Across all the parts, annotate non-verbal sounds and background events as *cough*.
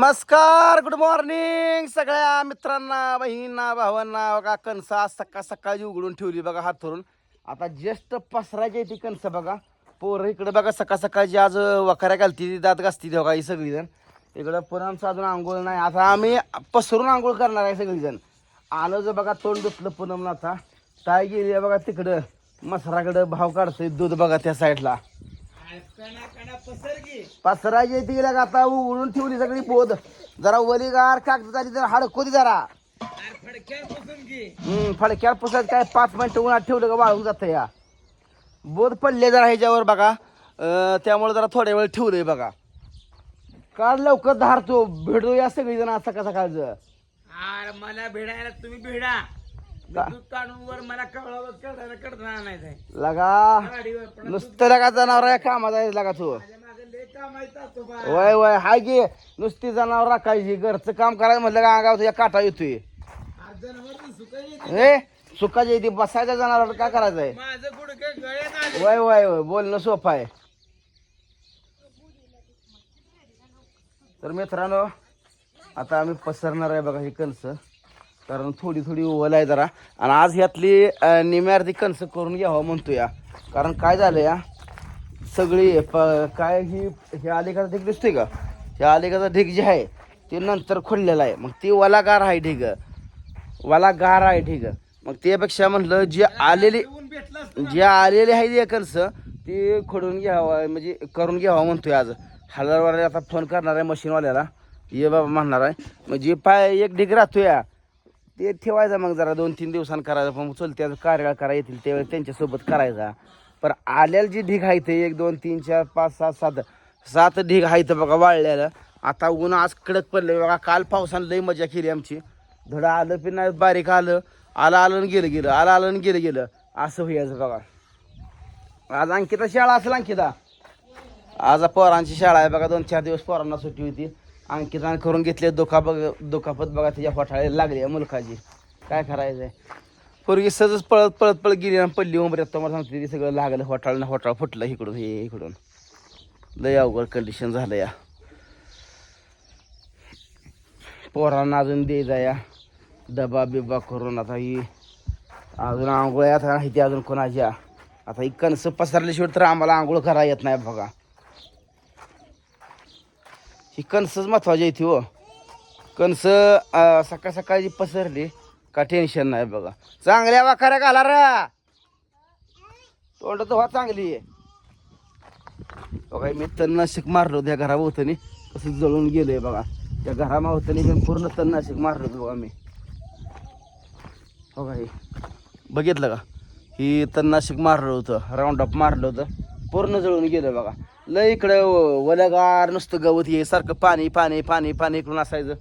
नमस्कार good morning सगळ्या मित्रांना बहिणींना भावांना. बघा कणसं आज सकाळ सकाळची उघडून ठेवली बघा हात धरून आता जस्ट पसरायची ती कणसं बघा. पोरं इकडे बघा सकाळ सकाळची आज वखाऱ्या घालती दात घासती बघा ही सगळीजण. इकडं पुरांचं अजून आंघोळ नाही. आता आम्ही पसरून आंघोळ करणार आहे सगळीजण. आलं जर बघा तोंड दुखलं पुनमला आता. काय गेली आहे बघा तिकडं. मसराकडं भाव काढतोय दूध बघा त्या साईडला पसरायची ती लग आता उघडून ठेवली सगळी पोत जरा वलीगार कागद झाली जरा हडकोती जरा. हम्म फडक्यात पुसत काय पाच मिनिटं उन्हात ठेवलं का वाळून जातं या. बोध पडले जरा ह्याच्यावर बघा. त्यामुळे जरा थोड्या वेळ ठेवलंय बघा. काल लवकर धारतो. भेटतो या सगळी जण सकाळ सकाळचं. अरे मला भेडायला तुम्ही भेडा. का? दूध काढून वर मला कळवलं कळायला कडता आणायचंय लगा गाडीवर पण नुसतं लगा जनावर आहे कामात आहे लगा तू. माझ्या मागे लय काम आहे तो बा. वय वय हाय गे नुसती जनावर राखायची घरचं काम करायचं म्हटलं का अंगावर तुझ्या काटा येतोय. आज जनावर सुकाई हे सुखाच्या इथे बसायच्या जनावर काय करायचं आहे माझं गुडघे गळ्यात आले वय वय वय बोलणं सोपं आहे. तर मित्रांनो आता आम्ही पसरणार आहे बघा ही कणस. कारण थोडी थोडी ओल आहे जरा. आणि आज ह्यातली निम्यार्धी कणस करून घ्यावं म्हणतो या कारण काय झालं या सगळी प काय ही हे आलेखाचा ढीग दिसतोय का? हे आलेखाचा ढीग जे आहे ते नंतर खोललेला आहे. मग ते वलागार आहे ढीग. वलागार आहे ढीग. मग त्यापेक्षा म्हणलं जे आलेली जे आलेले आहे ते कणसं ते खोडून घ्यावं म्हणजे करून घ्यावं म्हणतोय आज. हलरवाल्याला आता फोन करणार आहे मशीनवाल्याला. ये बाबा म्हणणार आहे. मग जे पाय एक ढीग राहतो या ते ठेवायचा मग जरा दोन तीन दिवसांनी करायचं पण चलत्या कार्यकाळ करा येतील त्यावेळेस त्यांच्यासोबत करायचा. पण आल्याला जी ढीग आहे ते एक दोन तीन चार पाच सात सात सात ढीग आहे तर बघा वाळलेलं. आता ऊन आज कडक पडलं बघा काल पावसानं लई मजा केली आमची. धडं आलं पण नाही बारीक आलं. आलं आलं गेलं गेलं आलं आलं गेलं गेलं. असं व्हायचं बघा. आज अंकिता शाळा असेल अंकिता? आज पोरांची शाळा आहे बघा दोन चार दिवस पोरांना सुट्टी होती. अंकिताने करून घेतले दुखा बघ दुखापत बघा त्याच्या फोठाळी लागली आहे मुलखाची. काय करायचं आहे पोरगी सहजच पळत पळत पळत गेली ना पडली उमऱ्यात तुम्हाला सांगते ते सगळं लागलं होटाळ ना होटाळ फुटलं इकडून हे इकडून. लय अवघड कंडिशन झालं या. पोरांना अजून दे या. डबा बिबा करून आता ही अजून आंघोळ्या आता इथे अजून कोणाच्या आता ही कणस पसरल्याशिवाय तर आम्हाला आंघोळ करा येत नाही बघा. ही कणसच महत्वाची आहे ती हो. कणस सकाळ सकाळची पसरली का टेन्शन नाही बघा. चांगल्या वाखाऱ्या घाला रा. तोंड तर चांगली. आहे बघा मी तणनाशक मारलो त्या घराभोवतानी. कसं जळून गेलोय बघा. त्या घरामावतानी पण पूर्ण तणनाशक मारलं होतं बघा मी. बघा हे. बघितलं का? ही तणनाशक मारलं होतं. राऊंड अप मारलं होतं. पूर्ण जळून गेलं बघा. लय इकडं वलगार नुसतं गवत हे सारखं पाणी पाणी पाणी पाणी इकडून असायचं.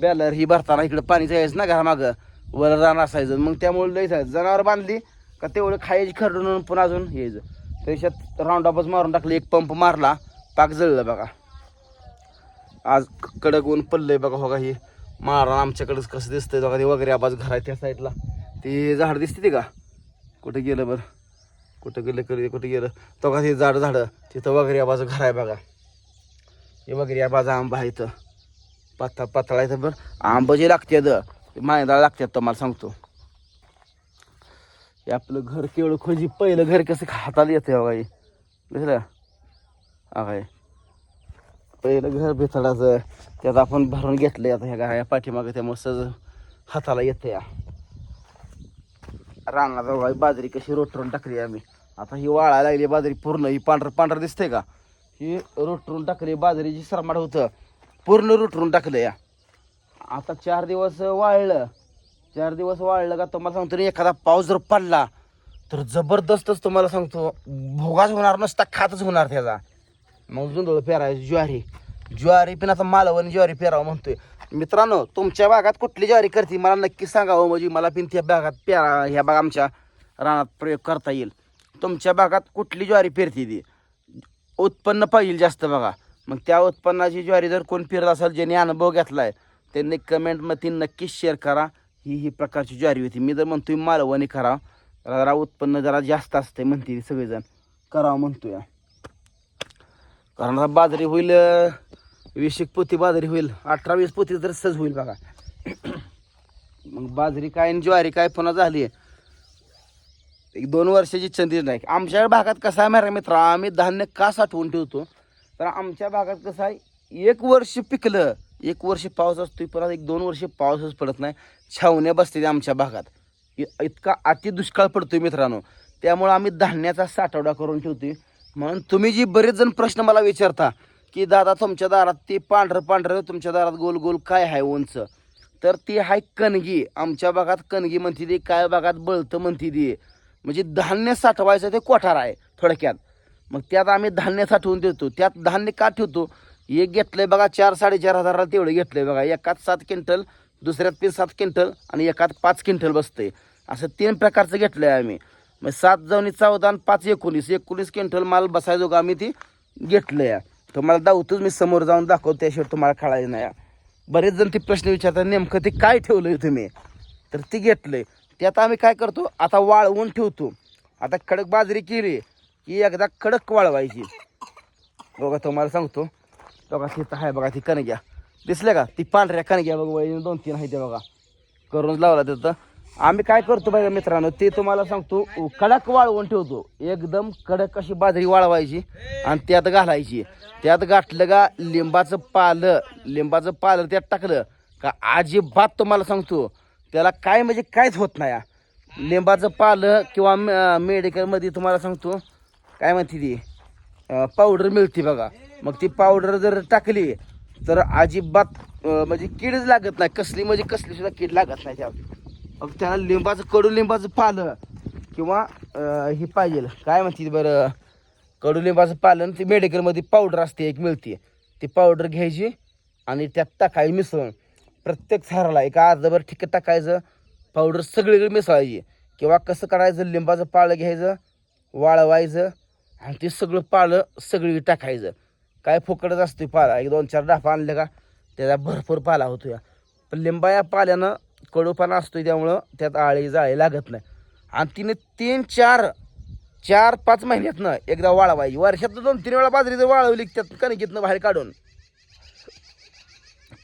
बॅलर ही भरताना इकडं पाणी जायचं ना घरामागं. वर रान असायचं. मग त्यामुळे लय जायचं जनावर बांधली का तेवढं खायची खरडून पुन्हा अजून यायचं. त्याच्यात राऊंड ऑफच मारून टाकलं एक पंप मारला पाक जळलं बघा. आज कडक ऊन पडलंय बघा हो बघा हे. मारा आमच्याकडंच कसं दिसतंय बघा ते वगैरे आबाज घर आहे त्या साईडला ते झाड दिसते ते का? कुठं गेलं बरं? कुठं गेलं कधी कुठं गेलं. तो का ते झाड. झाडं तिथं वगैरे आवाज घर आहे बघा. हे वगैरे आबाचा आंबा आहे इथं. पाता पातळा इथं बरं आंबं जे लागतात मायदा लागतात तुम्हाला सांगतो. हे आपलं घर केवळ खोजी पहिलं घर कसं हाताला येतं बघा हे दिसलं पहिलं घर बेथडाचं त्यात आपण भरून घेतलं आता ह्या गाया पाठीमागं त्यामुळे मस्त हाताला येतं या. रानात बाजरी कशी रोटरून टाकली आम्ही. आता ही वाळायला लागली बाजरी पूर्ण. ही पांढरं पांढरं दिसतंय का? ही रोटरून टाकली बाजरीची सरमाड होतं. पूर्ण रोटरून टाकलं या आता चार दिवस वाळलं. चार दिवस वाळलं का तुम्हाला सांगतो ना, एखादा पाऊस जर पडला तर जबरदस्तच तुम्हाला सांगतो भोगाच होणार नसता खातच होणार त्याचा. मग जुंदळ पेरायचं ज्वारी. ज्वारी पण आता मालवणी ज्वारी पेरावं म्हणतोय. मित्रांनो तुमच्या भागात कुठली ज्वारी करते? मला नक्की सांगावं म्हणजे मला पण त्या भागात पेरा ह्या भाग आमच्या रानात प्रयोग करता येईल. तुमच्या भागात कुठली ज्वारी पेरते ती? उत्पन्न पाहिजे जास्त बघा. मग त्या उत्पन्नाची ज्वारी जर कोण पेरत असेल ज्यांनी अनुभव घेतला आहे त्यांनी कमेंटमध्ये नक्कीच शेअर करा. ही ही प्रकारची ज्वारी होती. मी जर म्हणतोय मालवणी करा. जरा उत्पन्न जरा जास्त असते म्हणते सगळेजण. करावं म्हणतो या कारण आता बाजरी होईल अं, वीस एक पोती बाजरी होईल. अठरा वीस पोती तर सहज होईल बघा. मग बाजरी काय आणि ज्वारी काय पुन्हा झाली आहे एक दोन वर्षाची चंदी नाही. आमच्या भागात कसं आहे माहिती मित्र? आम्ही धान्य का साठवून ठेवतो? तर आमच्या भागात कसं आहे एक वर्ष पिकलं एक वर्ष पाऊस असतो परत एक दोन वर्ष पाऊसच पडत नाही. छावण्या बसते आमच्या भागात. इतका अति दुष्काळ पडतोय मित्रांनो. त्यामुळं आम्ही धान्याचा साठवडा करून ठेवतोय. म्हणून तुम्ही जी बरेच जण प्रश्न मला विचारता की दादा तुमच्या दारात ते पांढरं पांढरं तुमच्या दारात गोल गोल काय आहे उंच? तर ती आहे कणगी. आमच्या भागात कणगी म्हणते दे काय भागात बळतं म्हणते दे म्हणजे धान्य साठवायचं ते कोठार आहे थोडक्यात. मग त्यात आम्ही धान्य साठवून देतो. त्यात धान्य का ठेवतो? एक घेतलंय बघा चार साडेचार हजाराला तेवढं घेतलंय बघा. एकात सात क्विंटल दुसऱ्यात पण सात क्विंटल आणि एकात पाच क्विंटल बसतंय. असं तीन प्रकारचं घेतलंय आम्ही. मग सात जाऊन चौदा आणि पाच एकोणीस. एकोणीस क्विंटल माल बसायचो का आम्ही ती घेतलंय. तुम्हाला दावतोच मी समोर जाऊन दाखवतो त्याशिवाय तुम्हाला कळायचं नाही. बरेच जण ते प्रश्न विचारतात नेमकं ते काय ठेवलंय तुम्ही? तर ती ते त्यात आम्ही काय करतो आता वाळवून ठेवतो. आता खडक बाजरी केली की एकदा कडक वाळवायची. बघा तुम्हाला सांगतो. बघा तिथं आहे बघा ती कणग्या. दिसल्या का? ती पांढऱ्या कणग्या बघा वय दोन तीन आहे त्या बघा. करून लावला तिथं. आम्ही काय करतो बघा मित्रांनो ते तुम्हाला सांगतो कडक वाळवून ठेवतो. एकदम कडक अशी बाजरी वाळवायची आणि त्यात घालायची. त्यात गाठलं का लिंबाचं पालं लिंबाचं पालं त्यात टाकलं का अजिबात तुम्हाला सांगतो त्याला काय म्हणजे कायच होत नाही लिंबाचं पालं किंवा मे- मेडिकलमध्ये तुम्हाला सांगतो. काय म्हणते ती? पावडर मिळते बघा. मग ती पावडर जर टाकली तर अजिबात म्हणजे कीडच लागत नाही. कसली म्हणजे कसली सुद्धा कीड लागत नाही त्या मग त्याला लिंबाचं कडू लिंबाचं पालं किंवा हे पाहिजे. काय म्हणते ती बरं? कडुलिंबाचं पालन ती मेडिकलमध्ये पावडर असते एक मिळते. ती पावडर घ्यायची आणि त्यात टाकायची मिसळून प्रत्येक झाडाला एक अर्धभर ठिक टाकायचं. पावडर सगळीकडे मिसळायची. किंवा कसं करायचं? लिंबाचं पाळं घ्यायचं वाळवायचं आणि ते सगळं पाळं सगळी टाकायचं. काय फुकटच असतो पाला. एक दोन चार डाफा आणले का त्याचा भरपूर पाला होतो या पण लिंबा या पाल्यानं कडूपाना असतो त्यामुळं त्यात आळी जाळी लागत नाही. आणि तिने तीन चार चार पाच महिन्यातनं एकदा वाळवायची. वर्षात दोन तीन वेळा बाजरी जर वाळवली त्यात कणकीतनं बाहेर काढून.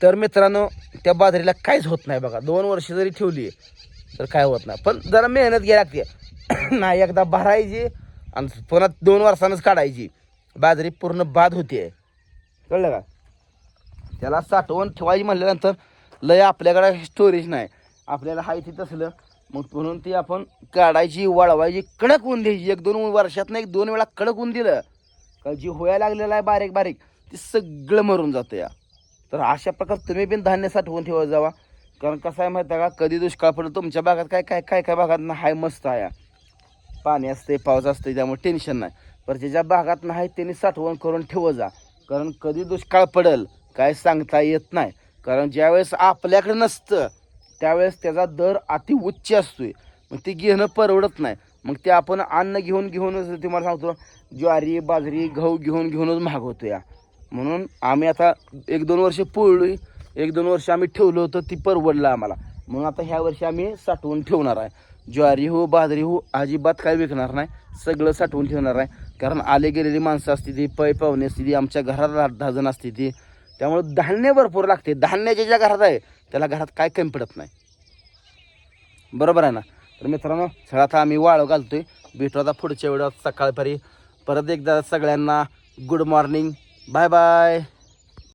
तर मित्रांनो त्या बाजरीला काहीच होत नाही बघा. दोन वर्ष जरी ठेवली तर काय होत नाही. पण जरा मेहनत घ्या लागते. *clears throat* नाही एकदा भरायची आणि पुन्हा दोन वर्षानंच काढायची. बाजरी पूर्ण बाद होते. कळलं का? त्याला साठवून ठेवायची म्हणल्यानंतर लय आपल्याकडे स्टोरेज नाही. आपल्याला हाय ते तसलं. मग म्हणून ती आपण काढायची वाळवायची कडक ऊन द्यायची. एक दोन वर्षातनं एक दोन वेळा कडक ऊन दिलं. का जी होया लागलेलं आहे बारीक बारीक ती सगळं मरून जातं या. तर अशा प्रकारे तुम्ही पण धान्य साठवून ठेवत जावा. कारण कसं आहे माहिती आहे का? कधी दुष्काळ पडतो तुमच्या भागात काय काय काय काय भागात ना हाय मस्त आहे. पाणी असते पाऊस असते त्यामुळे टेन्शन नाही. पण ज्या भागात नाही त्यांनी साठवण करून ठेवत जा. कारण कधी दुष्काळ पडेल काय सांगता येत नाही. कारण ज्यावेळेस आपल्याकडे नसतं त्यावेळेस त्याचा दर अति उच्च असतोय. मग ते घेणं परवडत नाही. मग ते आपण अन्न घेऊन घेऊनच तुम्हाला सांगतो ज्वारी बाजरी गहू घेऊन घेऊनच मागवतो या म्हणून आम्ही आता एक दोन वर्ष पोळलोय एक दोन वर्ष आम्ही ठेवलं होतं ती परवडलं आम्हाला. म्हणून आता ह्या वर्षी आम्ही साठवून ठेवणार आहे. ज्वारी हो बाजरी हो अजिबात काय विकणार नाही. सगळं साठवून ठेवणार आहे. कारण आले गेलेली माणसं असते ती पै पाहुणे असते ती आमच्या घरात आठ दहा जण असते ती. त्यामुळे धान्य भरपूर लागते. धान्याच्या ज्या घरात आहे त्याला घरात काय कमी पडत नाही. बरोबर आहे ना? तर मित्रांनो सगळं आता आम्ही वाळव घालतोय. भेटू आता पुढच्या वेळात सकाळपरी परत एकदा सगळ्यांना गुड मॉर्निंग Bye bye.